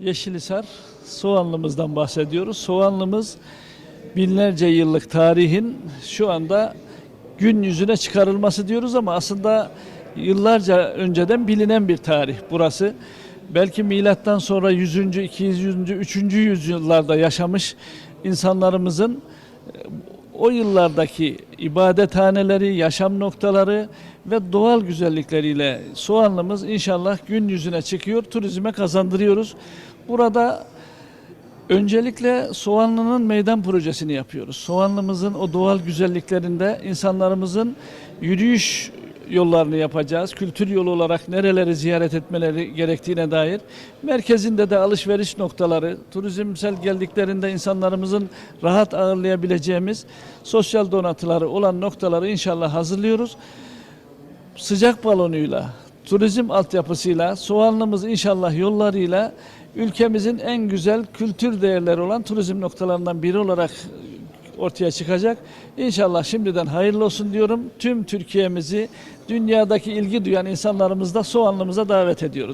Yeşilisar Soğanlımızdan bahsediyoruz. Soğanlımız binlerce yıllık tarihin şu anda gün yüzüne çıkarılması diyoruz ama aslında yıllarca önceden bilinen bir tarih burası. Belki milattan sonra 100. 200. 3. yüzyıllarda yaşamış insanlarımızın o yıllardaki ibadethaneleri, yaşam noktaları ve doğal güzellikleriyle Soğanlımız inşallah gün yüzüne çıkıyor, turizme kazandırıyoruz. Burada öncelikle Soğanlı'nın meydan projesini yapıyoruz. Soğanlımızın o doğal güzelliklerinde insanlarımızın yürüyüş yollarını yapacağız. Kültür yolu olarak nereleri ziyaret etmeleri gerektiğine dair. Merkezinde de alışveriş noktaları, turizmsel geldiklerinde insanlarımızın rahat ağırlayabileceğimiz sosyal donatıları olan noktaları inşallah hazırlıyoruz. Sıcak balonuyla, turizm altyapısıyla, Soğanlımız inşallah yollarıyla ülkemizin en güzel kültür değerleri olan turizm noktalarından biri olarak ortaya çıkacak. İnşallah şimdiden hayırlı olsun diyorum. Tüm Türkiye'mizi dünyadaki ilgi duyan insanlarımızı da Soğanlımıza davet ediyoruz.